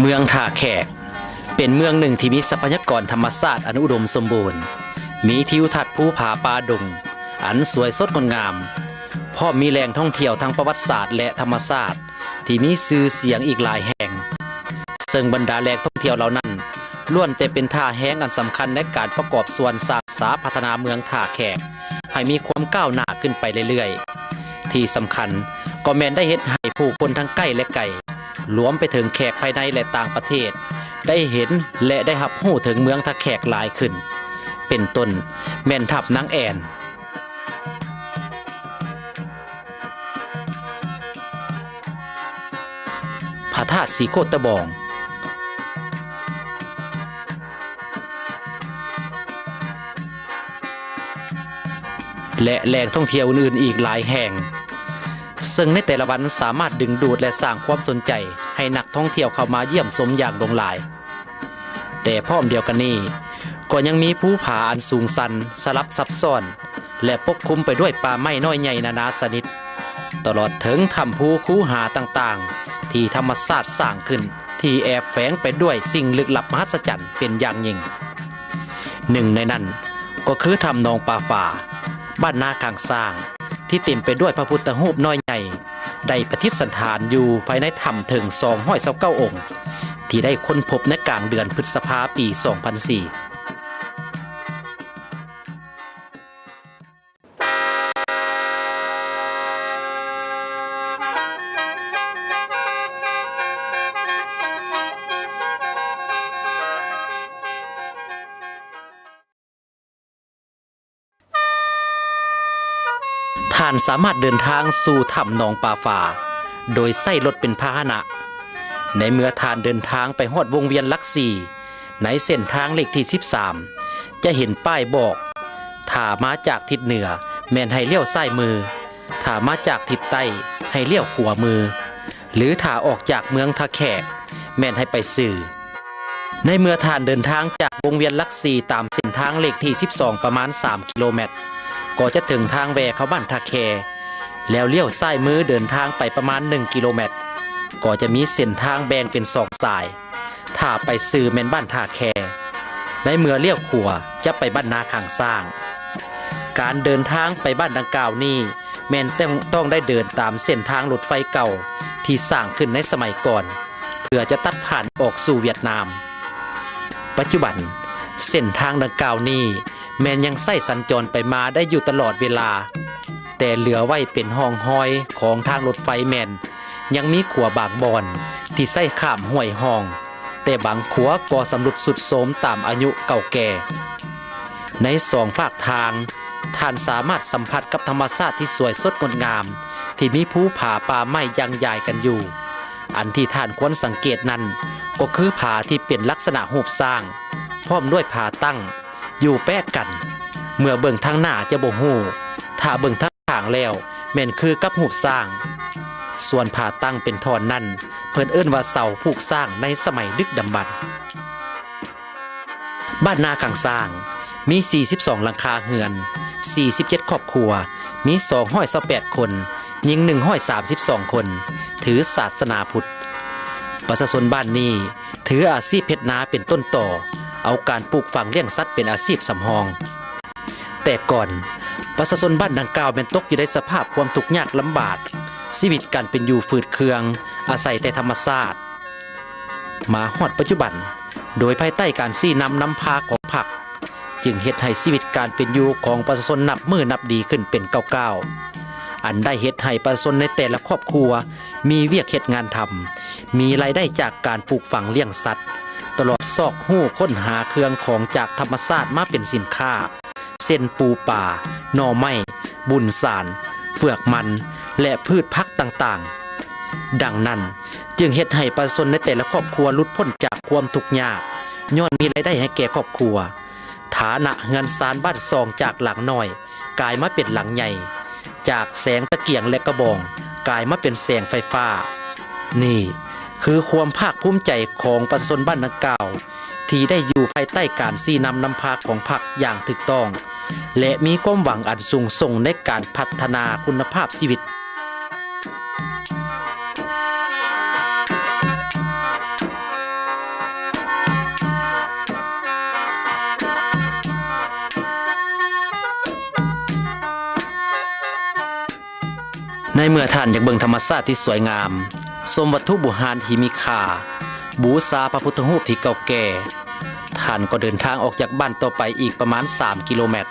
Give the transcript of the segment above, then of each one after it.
เมืองท่าแขก เป็นเมืองหนึ่งที่มีทรัพยากรธรรมชาติอันอุดมสมบูรณ์ มีทิวทัศน์ภูผาป่าดง อันสวยสดงดงามพร้อมมีแหล่งท่องเที่ยวทางประวัติศาสตร์และธรรมศาสตร์ที่มีชื่อเสียงอีกหลายแห่ง ซึ่งบรรดาแหล่งท่องเที่ยวเหล่านั้นล้วนแต่เป็นท่าแห้งอันสำคัญในการประกอบส่วนสร้างสาพัฒนาเมืองท่าแขก ให้มีความก้าวหน้าขึ้นไปเรื่อยๆ ที่สำคัญก็แมนได้เฮ็ดให้ผู้คนทั้งใกล้และไกล รวมไปถึงแขกภายในและต่างประเทศ ได้เห็นและได้รับรู้ถึงเมืองท่าแขกหลายขึ้น เป็นต้นแม่นทับนางแอนพระธาตุสีโคตะบอง และแหล่งท่องเที่ยวอื่นๆอีกหลายแห่ง ซึ่งในแต่ละวันสามารถดึงดูดและสร้างความสนใจ ให้นักท่องเที่ยวเข้ามาเยี่ยมชมอย่างหลงหลาย แต่พร้อมเดียวกันนี้ก็ยังมีภูผาอันสูงสันสลับซับซ้อน และปกคลุมไปด้วยป่าไม้น้อยใหญ่นานาชนิดตลอดถึงถ้ำภูคูหาต่างๆ ที่ธรรมศาตร์สร้างขึ้นที่แอบแฝงไปด้วยสิ่งลึกลับมหัศจรรย์เป็นอย่างยิ่ง หนึ่งในนั้นก็คือถ้ำนองป่าฝ่า บ้านนากลางสร้าง ที่เต็มไปด้วยพระพุทธรูปน้อยใหญ่ได้ประทิษฐานอยู่ภายในถ้ำถึงสองห้อยเสาเก้าองค์ ที่ได้ค้นพบในกลางเดือนพฤษภาปี 2004านสามารถเดินทางสู่ถ้ำหนองป่าฝาโดยใส่รถเป็นพาหนะ ในเมื่อท่านเดินทางไปฮอดวงเวียนลักสีในเส้นทางเลขที่ 13 จะเห็นป้ายบอกถ้ามาจากทิศเหนือ แม่นให้เลี้ยวซ้ายมือถ้ามาจากทิศใต้ให้เลี้ยวขวามือ หรือถ้าออกจากเมืองทะแขก แม่นให้ไปสื่อ ในเมื่อท่านเดินทางจากวงเวียนลักสีตามเส้นทางเลขที่ 12 ประมาณ 3 กิโลเมตร ก็จะถึงทางแวเข้าบ้านทาแคแล้วเลี้ยวซ้ายมือเดินทางไปประมาณ 1 กิโลเมตร ก็จะมีเส้นทางแบ่งเป็นสองสาย ถ้าไปซื้อแม่นบ้านทาแค ในเมื่อเลี้ยวขวาจะไปบ้านนาข้างสร้าง การเดินทางไปบ้านดังกล่าวนี้แมนตต้องได้เดินตามเส้นทางรถไฟเก่าที่สร้างขึ้นในสมัยก่อน เพื่อจะตัดผ่านออกสู่เวียดนาม ปัจจุบันเส้นทางดังกล่าวนี้ แมนยังใส่สัญจรไปมาได้อยู่ตลอดเวลา แต่เหลือไว้เป็นห้องห้อยของทางรถไฟแมน ยังมีขัวบางบอนที่ใส่ข้ามห้วยห้อง แต่บางขัวก็สำรุดสุดโสมตามอายุเก่าแก่ ในสองฝากทาง ท่านสามารถสัมผัสกับธรรมชาติที่สวยสดงดงาม ที่มีภูผาป่าไม้ยังใหญ่กันอยู่ อันที่ท่านควรสังเกตนั้น ก็คือผาที่เป็นลักษณะรูปสร้าง พร้อมด้วยผาตั้ง อยู่แปกกัน เมื่อเบิ่งทางหน้าจะบ่ฮู้ถ้าเบิ่งทางข้างแล้ว แม่นคือกับรูสร้าง ส่วนผาตั้งเป็นทอนนั่น เพิ่นเอิ้นว่าเสาผูกสร้างในสมัยดึกดำบรรพ์บ้านนากังสร้างมี 42 หลังคาเฮือน 47 ครอบครัว มี228คนหญิง 132 คน ถือศาสนาพุทธ ประชาชนบ้านนี้ ถืออาชีพเพชรนาเป็นต้นต่อ เอาการปลูกฝังเลี้ยงสัตว์เป็นอาชีพสำรอง แต่ก่อนประชาชนบ้านดังกล่าวเป็นตกอยู่ในสภาพความทุกข์ยากลำบากชีวิตการเป็นอยู่ฝืดเคือง อาศัยแต่ธรรมชาติมาฮอดปัจจุบัน โดยภายใต้การซี่นำน้ำพาของผัก จึงเฮ็ดให้ชีวิตการเป็นอยู่ของประชาชนนับมือนับดีขึ้นเป็นเก้าๆอันได้เฮ็ดให้ประชาชนในแต่ละครอบครัว มีเวียกเฮ็ดงานทำมีรายได้จากการปลูกฝังเลี้ยงสัตว์ ตลอดซอกหู้ค้นหาเครื่องของจากธรรมชาติมาเป็นสินค้า เส้นปูป่าหน่อไม้บุญสารเฟือกมันและพืชพักต่างๆ ดังนั้นจึงเฮ็ดให้ประชาชนในแต่ละครอบครัวลุดพ้นจากความทุกข์ยากย้อนมีรายได้ให้แก่ครอบครัว ฐานะเงินซานบ้านซองจากหลังน้อย กลายมาเป็นหลังใหญ่ จากแสงตะเกียงและกระบอง กลายมาเป็นแสงไฟฟ้า นี่ คือความภาคภูมิใจของประชาชนบ้านนาเก่าที่ได้อยู่ภายใต้การซีนำนำพาของพรรคอย่างถูกต้อง และมีความหวังอันสูงส่งในการพัฒนาคุณภาพชีวิตในเมื่อท่านอยากเบิงธรรมชาติที่สวยงาม สมวัตถุบุหารที่มีค่า บูชาพระพุทธรูปที่เก่าแก่ ท่านก็เดินทางออกจากบ้านต่อไปอีกประมาณ 3 กิโลเมตร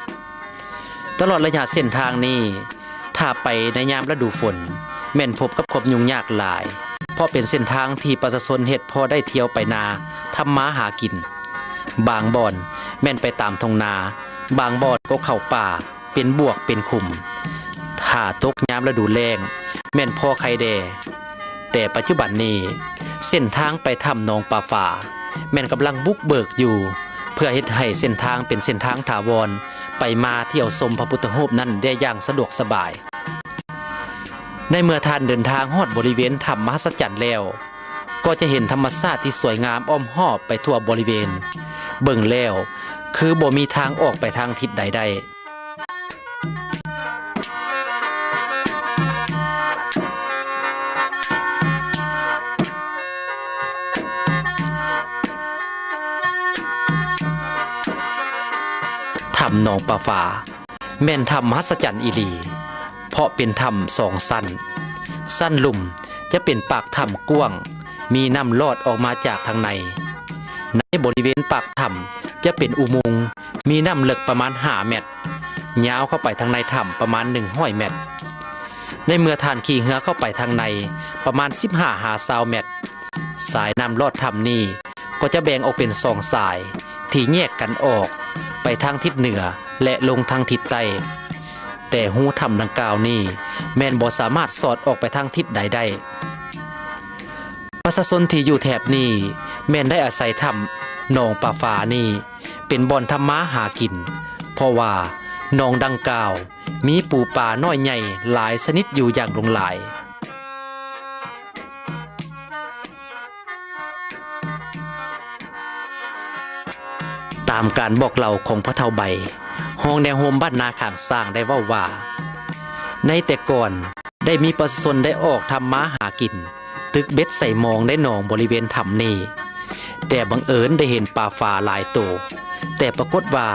ตลอดระยะเส้นทางนี้ ถ้าไปในยามฤดูฝน แม่นพบกับความยุ่งยากหลาย เพราะเป็นเส้นทางที่ประชาชนเฮ็ดพอได้เที่ยวไปนาทำมาหากิน บางบ่อนแม่นไปตามทงนา บางบ่อนก็เข้าป่า เป็นบวกเป็นคุมถ้าตกยามฤดูแล้งแม่นพ่อใครแด แต่ปัจจุบันนี้ เส้นทางไปถ้ำหนองป่าฝ่า แม่นกำลังบุกเบิกอยู่ เพื่อเฮ็ดให้เส้นทางเป็นเส้นทางถาวร ไปมาเที่ยวชมพระพุทธรูปนั้นได้อย่างสะดวกสบาย ในเมื่อท่านเดินทางฮอดบริเวณถ้ำมหัศจรรย์แล้ว ก็จะเห็นธรรมชาติที่สวยงามอ้อมหอบไปทั่วบริเวณ เบิ่งแล้ว คือบ่มีทางออกไปทางทิศใดไหนองปลาฝาแม่นถ้ำมหัศจรรย์อีหลี เพราะเป็นถ้ำสองสั้น สั้นลุ่มจะเป็นปากถ้ำกว้าง มีน้ำลอดออกมาจากทางใน ในบริเวณปากถ้ำจะเป็นอุโมงค์มีน้ำลึกประมาณ5เมตรยาวเข้าไปทางในถ้ำประมาณ100เมตร ในเมื่อทานขี่เหือเข้าไปทางในประมาณ15หาซาวเมตร สายน้ำลอดถ้ำนี้ก็จะแบ่งออกเป็นสองสายที่แยกกันออก ไปทางทิศเหนือและลงทางทิศใต้แต่หูถ้ำดังกล่าวนี้ แม่นบ่สามารถสอดออกไปทางทิศใดได้ประชาชนที่อยู่แถบนี้แม่นได้อาศัยถ้ำหนองป่าฝานี่เป็นบ่อนทำมาหากิน เพราะว่าหนองดังกล่าว มีปูป่าน้อยใหญ่หลายชนิดอยู่อย่างหลงหลาย ตามการบอกเล่าของพระเท่าใบห้องแนวโฮมบ้านนาข่างสร้างได้ว่าว่า ในแต่ก่อนได้มีประชาชนได้ออกทำม้าหากิน ตึกเบ็ดใส่มองได้หนองบริเวณถ้ำนี้ แต่บังเอิญได้เห็นปลาฝาหลายตัวแต่ปรากฏว่า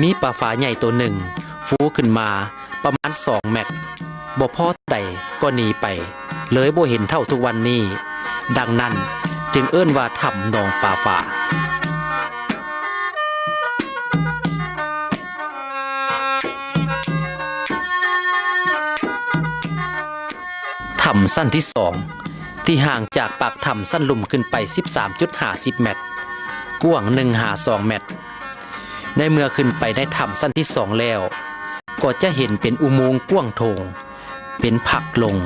มีปลาฝาใหญ่ตัวหนึ่ง ฟูขึ้นมาประมาณสองเมตรบ่พ่อใดก็หนีไป เลยบ่เห็นเท่าทุกวันนี้ ดังนั้นจึงเอิ้นว่าถ้ำหนองปลาฝา ถ้ำสั้นที่สองที่ห่างจากปากถ้ำสั้นลุ่มขึ้นไป 13.50 เมตร กว้าง152เมตร ในเมื่อขึ้นไปในถ้ำสั้นที่สองแล้ว ก็จะเห็นเป็นอุโมงค์กว้างโถง เป็นผักลง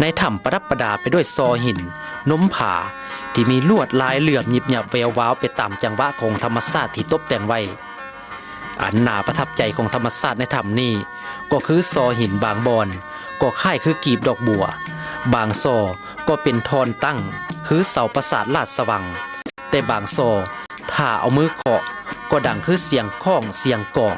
ในถ้ำประดับประดาไปด้วยซอหิน น้มผาที่มีลวดลายเหลื่อมหยิบหยับแวววาวไปตามจังหวะของธรรมชาติที่ตกแต่งไว้ อันน่าประทับใจของธรรมชาติในถ้ำนี้ก็คือซอหินบางบอน ก็ค่ายคือกีบดอกบัว บางซอก็เป็นทอนตั้ง คือเสาประสาทลาดสว่างแต่บางซอถ้าเอามือเคาะก็ดังคือเสียงข้องเสียงกอง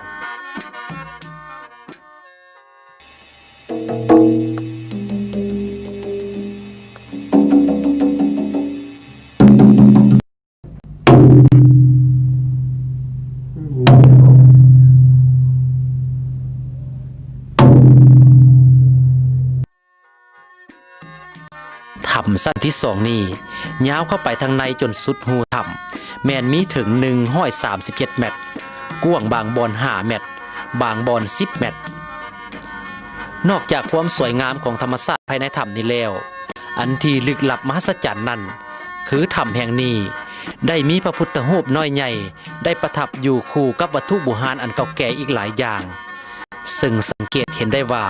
ถ้ำสั้นที่สองนี่ยาวเข้าไปทางในจนสุดหูถ้ำแมนมีถึง137เมตรกว้างบางบอน5เมตร บางบอน10เมตร นอกจากความสวยงามของธรรมชาติภายในถ้ำนี้แล้ว อันที่ลึกลับมหัศจรรย์นั่นคือถ้ำแห่งนี้ได้มีพระพุทธรูปน้อยใหญ่ ได้ประทับอยู่คู่กับวัตถุโบูหารอันเก่าแก่อีกหลายอย่าง ซึ่งสังเกตเห็นได้ว่า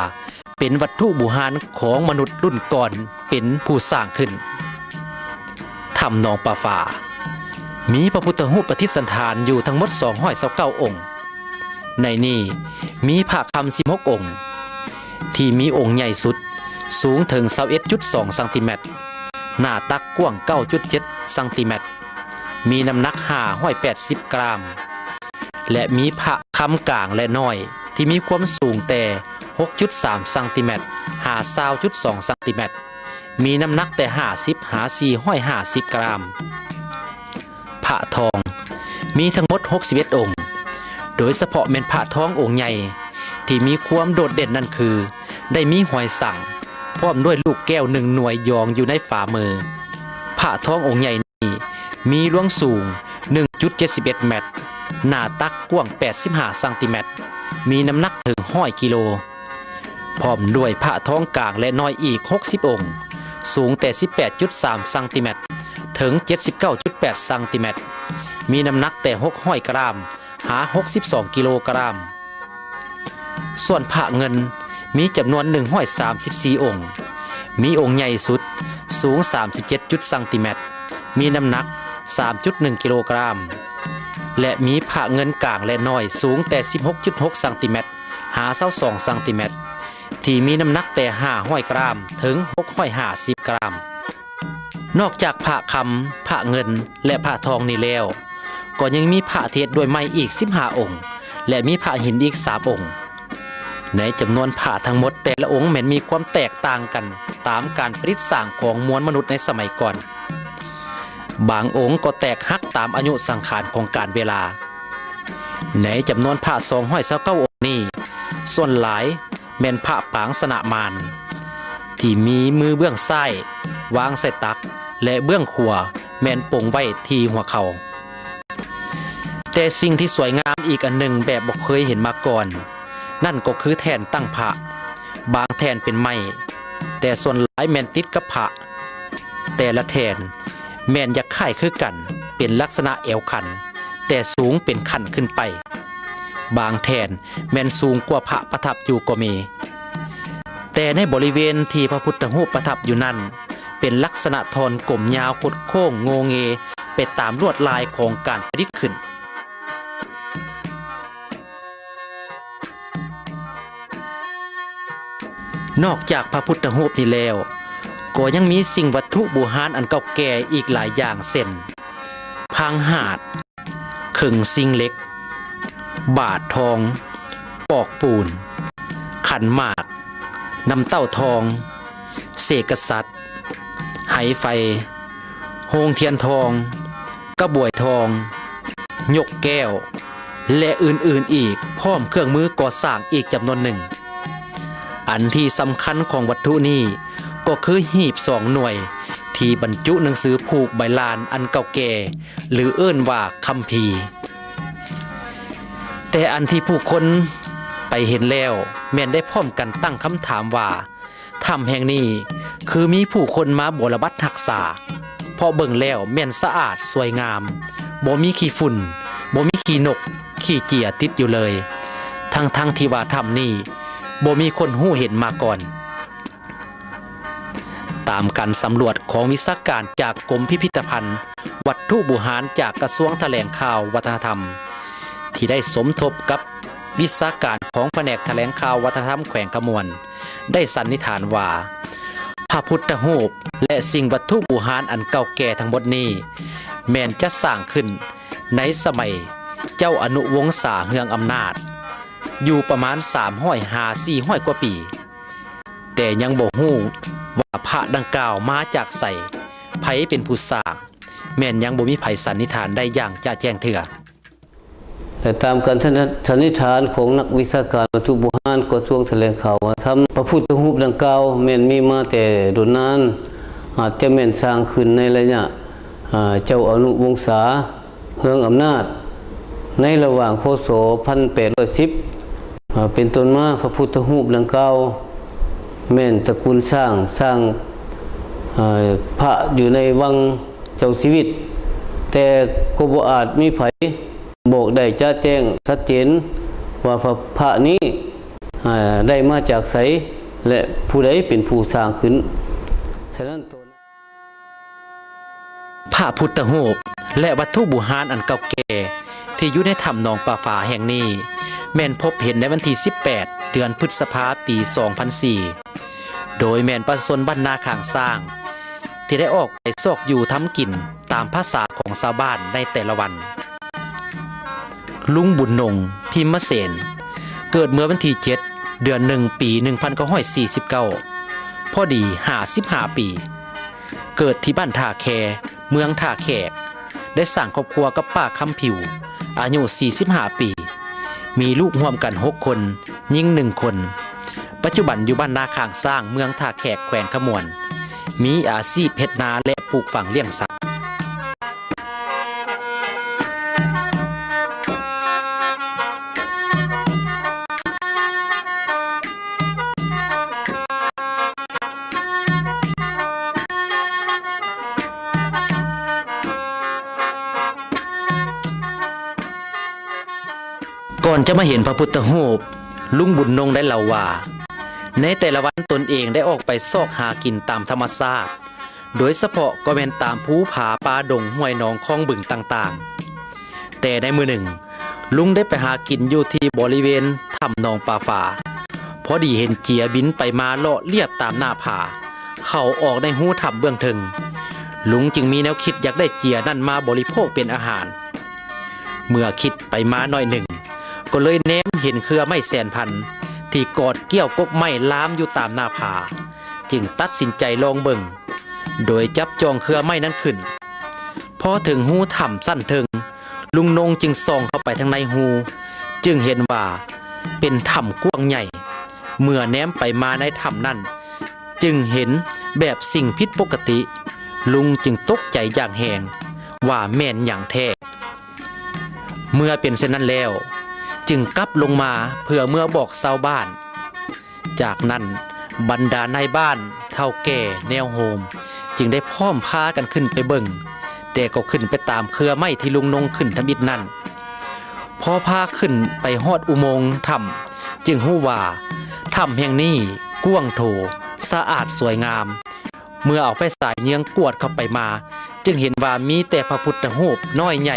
เป็นวัตถุบูหารของมนุษย์รุ่นก่อนเป็นผู้สร้างขึ้นถ้ำนองปลาฝามีพระพุทธรูปประทิษฐานอยู่ทั้งหมด229อยเองค์ ในนี้มีพระคำ16องค์ ที่มีองค์ใหญ่สุดสูงถึง21.2ซนติเมตร หน้าตักกว้าง 9.7ซนติเมตร มีน้ำหนัก580 กรัม และมีพระคำกลางและน้อย ที่มีความสูงแต่ 6.3ซนติเมตรหา20.2ซนติเมตร มีน้ำหนักแต่ 50หา450 กรัมพระทอง มีทั้งหมด 61 องค์ โดยเฉพาะเม็นพระทององค์ใหญ่ ที่มีความโดดเด่นนั่นคือ ได้มีหอยสั่ง พร้อมด้วยลูกแก้วหนึ่งหน่วยยองอยู่ในฝ่ามือพระทององค์ใหญ่นี้มีลวงสูง 1.71 เมตร หน้าตักกว้าง 85ซนติเมตร มีน้ำหนักถึงห้อยกิโล พร้อมด้วยพระท้องกลางและน้อยอีก 60 องค์ สูงแต่ 18.3ซนติเมตร ถึง 79.8ซนติเมตร มีน้ำหนักแต่6ห้อยกรัม หา 62 กิโลกรัม ส่วนพระเงินมีจำนวน 134 องค์ มีองค์ใหญ่สุด สูง 37ซนติเมตร มีน้ำหนัก 3.1 กิโลกรัม และมีพระเงินกลางและน้อยสูงแต่ 16.6ซนติเมตรหา22ซนติเมตรที่มีน้ำหนักแต่5ห้อยกรัมถึง6ห้อย50กรัม นอกจากพระคำพระเงินและพระทองนี่แล้ว ก็ยังมีพระเทศด้วยไม้อีก15องค์ และมีพระหินอีก3องค์ ในจำนวนพระทั้งหมดแต่ละองค์แม้นมีความแตกต่างกัน ตามการประดิษฐ์สร้างของมวลมนุษย์ในสมัยก่อน บางองค์ก็แตกหักตามอายุสังขารของการเวลา ในจำนวนพระสองห้อยเศร้าเก้าองค์นี้ ส่วนหลายแม่นพระปางสนะมาน ที่มีมือเบื้องซ้ายวางใส่ตักและเบื้องขวาแม่นปงไว้ที่หัวเขา แต่สิ่งที่สวยงามอีกอันหนึ่งแบบบ่เคยเห็นมาก่อน นั่นก็คือแทนตั้งพระบางแทนเป็นไม้แต่ส่วนหลายแม่นติดกับพระแต่ละแทน แม่นยักไข่คือกัน เป็นลักษณะเอวขัน แต่สูงเป็นขันขึ้นไป บางแทนแม่นสูงกว่าพระประทับอยู่ก็มี แต่ในบริเวณที่พระพุทธรูปประทับอยู่นั้น เป็นลักษณะทอนกลมยาวคดโค้งโงเงไปตามลวดลายของการประดิษฐ์ขึ้นนอกจากพระพุทธรูปนี้แล้ว ก็ยังมีสิ่งวัตถุบูหารอันเก่าแก่อีกหลายอย่างเช่นพังหาดขึงซิงเล็ก บาททอง ปอกปูน ขันหมากน้ำเต้าทอง เสกสัตว์ไหไฟโฮงเทียนทอง กระบวยทอง ยกแก้ว และอื่นๆอีกพร้อมเครื่องมือก่อสร้างอีกจำนวนหนึ่ง อันที่สำคัญของวัตถุนี้ ก็คือหีบสองหน่วย ที่บรรจุหนังสือผูกใบลานอันเก่าแก่ หรือเอิ้นว่าคัมภีร์ แต่อันที่ผู้คนไปเห็นแล้ว แม่นได้พร้อมกันตั้งคำถามว่าถ้ำแห่งนี้คือมีผู้คนมาบรบัดรักษา เพราะเบิ่งแล้วแม่นสะอาดสวยงามบ่มีขี้ฝุ่นบ่มีขี้นกขี้เจียติดอยู่เลย ทั้งทั้งที่ว่าถ้ำนี้บ่มีคนหู้เห็นมาก่อน ตามการสำรวจของวิศาการจากกรมพิพิธภัณฑ์ วัตถุบูหารจากกระทรวงแถลงข่าววัฒนธรรม ที่ได้สมทบกับวิศาการของแผนกแถลงข่าววัฒนธรรมแขวงขมวน ได้สันนิษฐานว่า พระพุทธรูปและสิ่งวัตถุบูหารอันเก่าแก่ทั้งหมดนี้ แม้นจะสร้างขึ้นในสมัยเจ้าอนุวงศาเฮืองอำนาจ อยู่ประมาณ3ห้อยหาสี่ห้อยกว่าปี แต่ยังบ่ฮู้ว่าพระดังกล่าวมาจากใสไผเป็นผู้สร้างแม่นยังบ่มีไผสันนิษฐานได้อย่างจะแจ้งเถื่อแต่ตามการสันนิษฐานของนักวิชาการวัตถุโบราณกระทรวงแถลงข่าวว่าทำพระพุทธรูปดังกล่าวแม่นมีมาแต่ดุนนานอาจจะแม่นสร้างขึ้นในระยะเจ้าอนุวงศาเฮืองอำนาจ ในระหว่างโคศ1810อ่าเป็นต้นมาพระพุทธรูปดังกล่าว แม่นตระกูลสร้างสร้างพระอยู่ในวังเจ้าชีวิต แต่ก็บ่อาจมีไผบอกได้จะแจ้งชัดเจนว่าพระพระนี้ได้มาจากไสและผู้ใดเป็นผู้สร้างขึ้นฉะนั้นตัวพระพุทธรูปและวัตถุบูหารอันเก่าแก่ที่อยู่ในถ้ำหนองปลาฝาแห่งนี้ แม่นพบเห็นในวันที่ 18 เดือนพฤษภาปี 2004 โดยแม่นประชาชนบ้านนาข้างสร้าง ที่ได้ออกไปซอกอยู่ทำกินตามภาษาของชาวบ้านในแต่ละวัน ลุงบุญนง พิมมเสน เกิดเมื่อวันที่ 7 เดือนหนึ่งปี 1949 พอดี 55 ปี เกิดที่บ้านท่าแค เมืองท่าแขก ได้สร้างครอบครัวกับป้าคำผิว อายุ 45 ปี มีลูกร่วมกัน6คนยิ่งหนึ่งคน ปัจจุบันอยู่บ้านนาคางสร้างเมืองท่าแขกแขวงขมวน มีอาชีพเพชรนาและปลูกฝังเลี้ยงสัตว์ จะมาเห็นพระพุทธรูปลุงบุญนงได้เล่าว่า ในแต่ละวันตนเองได้ออกไปซอกหากินตามธรรมชาติ โดยเฉพาะก็เป็นตามภูผาป่าดงห้วยหนองคลองบึงต่างๆ แต่ในมือหนึ่ง ลุงได้ไปหากินอยู่ที่บริเวณถ้ำนองปลาฝาพอดีเห็นเจียบินไปมาเลาะเลียบตามหน้าผา เข้าออกในหูถ้ำเบื้องถึง ลุงจึงมีแนวคิดอยากได้เจียนั่นมาบริโภคเป็นอาหาร เมื่อคิดไปมาหน่อยหนึ่ง ก็เลยแนมเห็นเครือไม้แสนพัน ที่กอดเกี้ยวกกไม้ล้ามอยู่ตามหน้าผา จึงตัดสินใจลองเบิ่ง โดยจับจองเครือไม้นั้นขึ้น พอถึงหูถ้ำสั้นเทิงลุงนงจึงส่องเข้าไปทางในหู จึงเห็นว่าเป็นถ้ำกว้างใหญ่ เมื่อแนมไปมาในถ้ำนั้น จึงเห็นแบบสิ่งผิดปกติ ลุงจึงตกใจอย่างแหงว่าแม่นอย่างแท้เมื่อเป็นเช่นนั้นแล้ว จึงกลับลงมาเพื่อเมื่อบอกชาวบ้าน จากนั้นบรรดานายบ้านเท่าแก่แนวโฮม จึงได้พร้อมพากันขึ้นไปเบิ่งแต่ก็ขึ้นไปตามเครือไม้ที่ลุงนงขึ้นทำอิฐนั่นพอพาขึ้นไปฮอดอุโมงค์ถ้ำจึงหู้ว่าถ้ำแห่งนี้กว้างโถสะอาดสวยงาม เมื่อเอาไฟสายเยื้องกวดเข้าไปมา จึงเห็นว่ามีแต่พระพุทธรูปน้อยใหญ่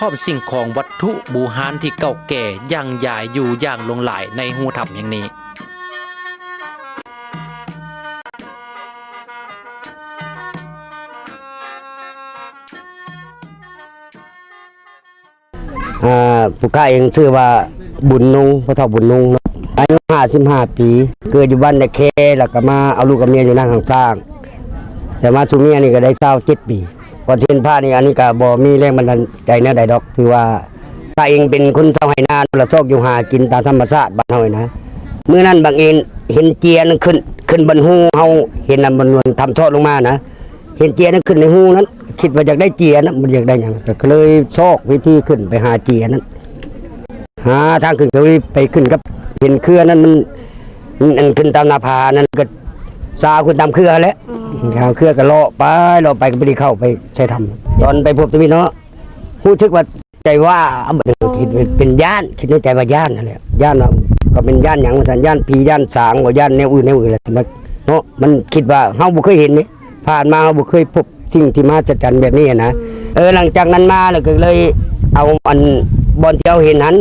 พร้อมสิ่งของวัตถุบูหานที่เก่าแก่ยังยายอยู่อย่างลงหลายในหูถ้ำแห่งนี้อ่าผู้ก้าเองชื่อว่าบุญนุงพ่อเฒ่าบุญนุงเนาะอายุ55ปี เกิดอยู่บ้านในเคแล้วก็มาเอาลูกกับเมียอยู่นั่งข้างสร้าง แต่มาสุเมียนี่ก็ได้27ปี ก่อนเช่นผ้านี่อันนี้ก็บ่มีแรงบันดาลใจแนวใดดอกคือว่าตาเองเป็นคนชาไหนาละซอกอยู่หากินตามธรรมชาติบ้านเฮานี่นะมื้อนั้นบางเอิญเห็นเจียนขึ้นขึ้นบนหูเฮาเห็นนำบนวนทำซอกลงมานะเห็นเจียนั้นขึ้นในหูนั้น คิดว่าอยากได้เจียนะมันอยากได้หยังก็เลยซอกวิธีขึ้นไปหาเจียนั้นหาทางขึ้นก็เลยไปขึ้นกับเห็นเครือนั้นมันมันอันขึ้นตามนาผานั้นก็ ซาวขึ้นตามเครือแหล้วเอาเครือก็เลาะไปเลาะไปก็ไม่ได้เข้าไปใช้ทำตอนไปพบตะวินเนาะพูดทึกว่าใจว่าเอาแบบคิดว่าเป็นย่านคิดในใจว่าย่านนั่นแหละย่านว่าก็เป็นย่านหยังว่าซั่นย่านผีย่านสางว่าย่านแนวอื่นแนวอื่นแหละแต่มันเนาะมันคิดว่าเฮาบ่เคยเห็นนี่ผ่านมาเฮาบ่เคยพบสิ่งที่มหัศจรรย์แบบนี้นะเออหลังจากนั้นมาแล้วก็เลย เอาอันบอลที่เราเห็นนั้น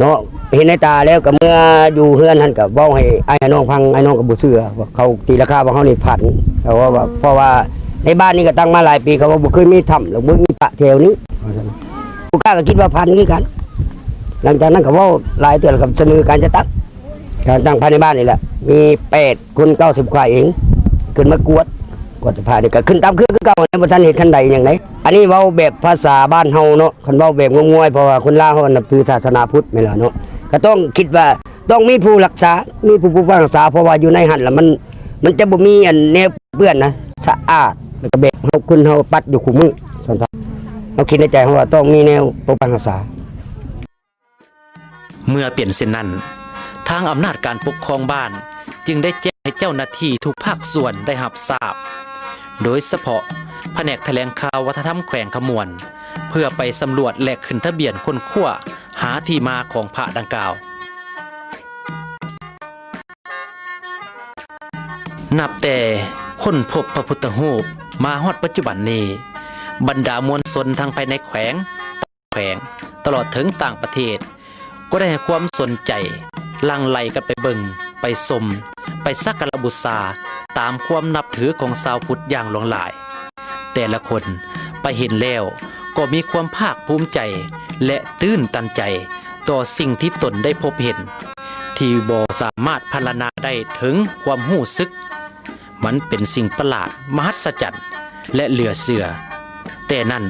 เนาะ เห็นในตาแล้วก็เมื่ออยู่เฮือนท่านก็เว้าให้ไอ้น้องฟังไอ้น้องก็บ่เชื่อว่าเขาตีราคาว่าเขานี่ผันแต่ว่าว่าเพราะว่าในบ้านนี้ก็ตั้งมาหลายปีเขาว่าบ่เคยมีถ้ำหรือบ่มีปะแถวนี้ผู้กล้าก็คิดว่าพันคือกัน หลังจากนั้นก็เว้าหลายเทื่อแล้วก็เสนอการจะตั้งการตั้งภายในบ้านนี่แหละมี8คน90กว่าเองขึ้นมากวดกวดผ้านี่ก็ขึ้นตามเครือคือเก่าในบ่ทันเห็นคันใดอย่างไหนอันนี้เว้าแบบภาษาบ้านเฮาเนาะคันเว้าแบบงงวยเพราะว่าคนลาวเฮานับถือศาสนาพุทธแม่ล่ะเนาะ ก็ต้องคิดว่าต้องมีผู้รักษา มีผู้ปกปักรักษาเพราะว่าอยู่ในหันล้วมัน มันจะบ่มีอันแนวเปื้อนนะสะอาดแล้วก็แบบเฮาคุณเฮาปัดอยู่คู่มือสันทเฮาคิดในใจเฮาว่าต้องมีแนวปกปักรักษา เมื่อเปลี่ยนเส้นนั้น ทางอำนาจการปกครองบ้าน จึงได้แจ้งให้เจ้าหน้าที่ทุกภาคส่วนได้รับทราบ โดยเฉพาะแผนกแถลงข่าววัฒนธรรมแขวงขมวน เพื่อไปสำรวจแหละขึ้นทะเบียนคนขั้วหาที่มาของพระดังกล่าว นับแต่ค้นพบพระพุทธรูปมาฮอดปัจจุบันนี้ บรรดามวลชนทางภายในแขวงแขวงตลอดถึงต่างประเทศ ก็ได้ให้ความสนใจลังไหลกันไปเบิงไปสม ไปสักการะบูชาตามความนับถือของชาวพุทธอย่างหลงหลาย แต่ละคนไปเห็นแล้ว ก็มีความภาคภูมิใจ และตื้นตันใจต่อสิ่งที่ตนได้พบเห็น ที่บอสามารถพรรณนาได้ถึงความหู้ซึก มันเป็นสิ่งประหลาดมหัศจรรย์และเหลือเสือ แต่นั่น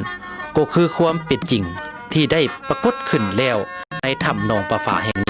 ก็คือความเป็นจริงที่ได้ปรากฏขึ้นแล้วในถ้ำหนองประฝาแห่งนี้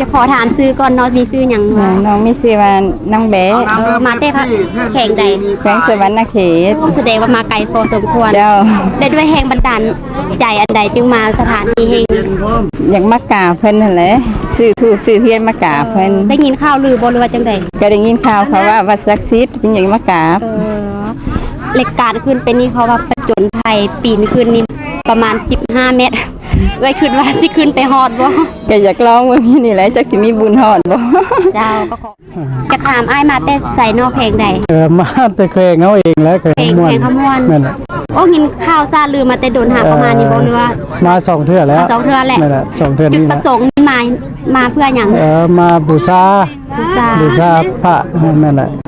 จะขอถามซื้อก่อนเนาะมีซื้อหยังน้วะองน้องมีชื่อว่าน้องเบะเออมาแต่ค่ะแข่งใดแขวงสวรรณเขตแสดงว่ามาไกลพอสมควร เจ้า และด้วยแห่งบันดาลใจอันใดจึงมาสถานที่แห่งอยากมากราบเพิ่นนั่นแหละชื่อถูกชื่อเทียนมากราบเพิ่นได้ยินข่าวลือบ่หรือว่าจังใดก็ได้ยินข่าวเขาว่าวัดศักดิ์สิทธิ์จึงอยากมากราบเออเหล็กการขึ้นเป็นนี่เขาว่าประจนภัยปีนขึ้นนี่ประมาณ 15 เมตร เลยคิดว่าสิขึ้นไปฮอดบ่ก็อยากลองเบิ่งอยู่นี่แหละจักสิมีบุญฮอดบ่เจ้าก็ขอจะถามอ้ายมาแต่ใส่นอกเพลงใดเออมาแต่เคยเอาเองแล้วเคยเพลงม่วนเพลงขมวนนั่นแหละโอ้ยินข่าวซาลือมาแต่โดนหาประมาณนี้บ่หรือว่ามาสองเทื่อแล้วมาสองเทื่อแหละนั่นแหละสองเทื่อจุดนี้ประนะสงค์นี่มามาเพื่อหยังเออมาบูชาบูชาบูชาพระนั่นแหละ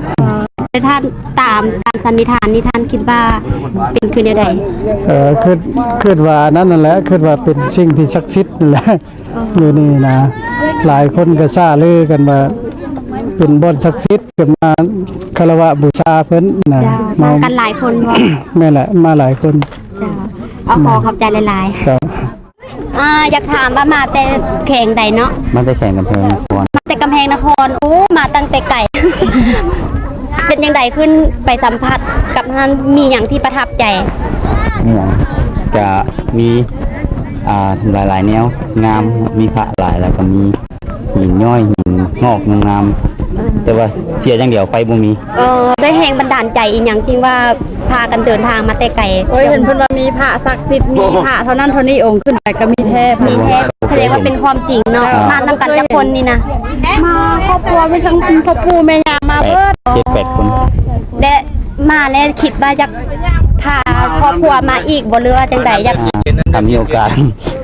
แต่ ท่านตามตามสันนิษฐานนี่ท่านคิดว่าเป็นคือใดเออคิดคิดว่านั่นนั่นแหละคิดว่าเป็นสิ่งที่ศักดิ์สิทธิ์นั่นแหละอยู่นี่นะหลายคนก็ซาลือกันว่าเป็นบ่อนศักดิ์สิทธิ์ก็มาคารวะบูชาเพิ่นนะเจ้ามามากันหลายคนบ่แม่นแหละมาหลายคนเจ้าเอาขอขอบใจหลายเจ้าๆอ่าอยากถามว่ามาแต่แข่งใดเนาะมันจะแข่งกันเพลินควรมาแต่กำแพงนครโอ้มาตั้งแต่ไก่ เป็นยังไงขึ้นไปสัมผัสกับท่านมีอย่างที่ประทับใจนี่อย่างจะมีอ่าหลายๆแนว งามมีพระหลายแล้วก็มีหินย่อยหินงอกงามๆแต่ว่าเสียอย่างเดียวไฟบ่มี เออด้วยแหงบันดาลใจอีกอย่างจริงว่าพากันเดินทางมาแต่ไกลโอ้ยเห็นเพิ่นว่ามีพระศักดิ์สิทธิ์มีพระเท่านั้นเท่านี้องค์ขึ้นไปก็มีแท้มีแท้ แสดงว่าเป็นความจริงเนาะอ่ามมานำกันจากคนนี่นะมาครอบครัวมีทั้งพ่อปู่แม่ย่ามาแปเบิดดเจ็ดแปดคน และมาแล้วคิดว่าอยากพาครอบครัวมาอีกบ่เรือว่าจังใดอยากอ่าถ้ามีโอกาส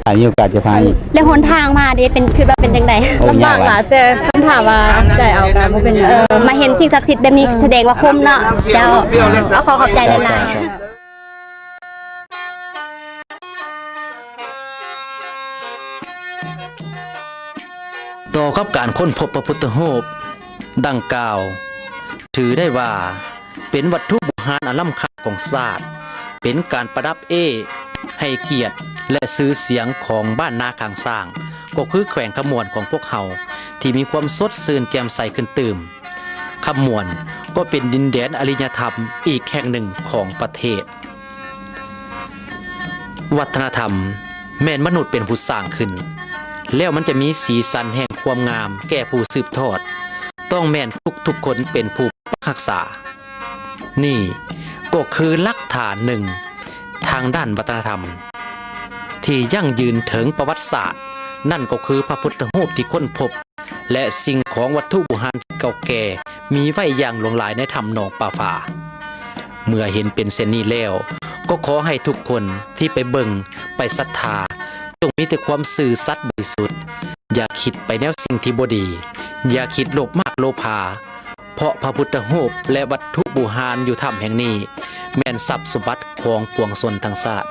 ถ้ามีโอกาสจะพาอีกแล้วหนทางมาเด้เป็นคิดว่าเป็นจังใดโอ้ยากหลายแต่คำถามว่าใจเอากันบ่เป็นหยังเออมาเห็นสิ่งศักดิ์สิทธิ์แบบนี้แสดงว่าคุ้มเนาะเจ้าเอาขอขอบใจหลายๆ ต่อกับการค้นพบพระพุทธรูปดังกล่าว ถือได้ว่าเป็นวัตถุโบราณอันล้ำค่าของศาสตร์ เป็นการประดับเอ ให้เกียรติและซื้อเสียงของบ้านนาคางสร้าง ก็คือแขวงขมวนของพวกเขาที่มีความสดชื่นแจ่มใสขึ้นตื่มขมวนก็เป็นดินแดนอริยธรรมอีกแห่งหนึ่งของประเทศ วัฒนธรรม แม่นมนุษย์เป็นผู้สร้างขึ้น แล้วมันจะมีสีสันแห่งความงาม แก่ผู้สืบทอด ต้องแม่นทุกทุกคนเป็นผู้รักษา นี่ก็คือลักฐานหนึ่ง ทางด้านวัฒนธรรม ที่ยั่งยืนถึงประวัติศาสตร์ นั่นก็คือพระพุทธรูปที่ค้นพบ และสิ่งของวัตถุโบราณเก่าแก่มีไว้อย่างหลงหลายในถ้ำหนองป่าฝาเมื่อเห็นเป็นเช่นนี้แล้ว ก็ขอให้ทุกคนที่ไปเบิ่งไปศรัทธา จงมีแต่ความสื่อสัตย์บริสุทธิ์ อย่าคิดไปแนวสิ่งที่บดี อย่าคิดโลภมากโลภา เพราะพระพุทธรูปและวัตถุบูหารอยู่ถ้ำแห่งนี้ แม่นทรัพย์สมบัติของปวงชนทั้งชาติ